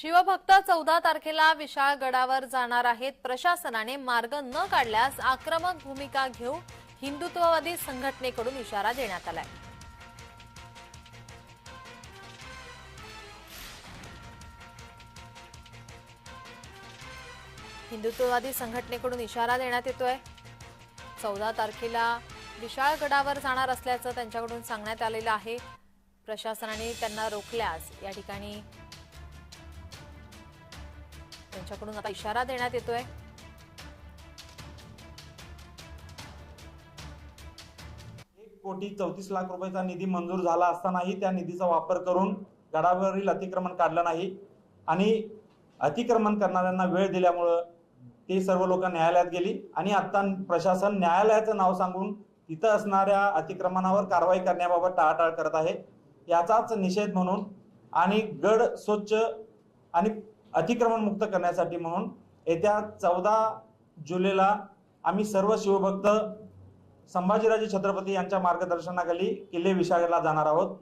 शिवभक्त चौदा तारखेला विशाळगडावर जाणार आहेत. प्रशासनाने मार्ग न काढल्यास आक्रमक भूमिका घेऊ हिंदुत्ववादी संघटनेकडून इशारा देण्यात आलाय. हिंदुत्ववादी संघटनेकडून इशारा देण्यात येतोय. चौदा तारखेला विशाळगडावर जाणार असल्याचं त्यांच्याकडून सांगण्यात आलेलं आहे. प्रशासनाने त्यांना रोखल्यास या ठिकाणी त्यांच्याकडून आता इशारा देण्यात येतोय. एक कोटी चौतीस लाख रुपयाचा निधी मंजूर झाला असतानाही त्या निधीचा वापर करून गडावरील अतिक्रमण काढलं नाही. आणि अतिक्रमण करणाऱ्यांना वेळ दिल्यामुळं ते सर्व लोक न्यायालयात गेली. आणि आता प्रशासन न्यायालयाचं नाव सांगून तिथं असणाऱ्या अतिक्रमणावर कारवाई करण्याबाबत टाळाटाळ करत आहे. याचाच निषेध म्हणून आणि गड स्वच्छ आणि अतिक्रमण मुक्त करण्यासाठी म्हणून येत्या चौदा जुलैला आम्ही सर्व शिवभक्त संभाजीराजे छत्रपती यांच्या मार्गदर्शनाखाली किल्ले विशाळला जाणार आहोत.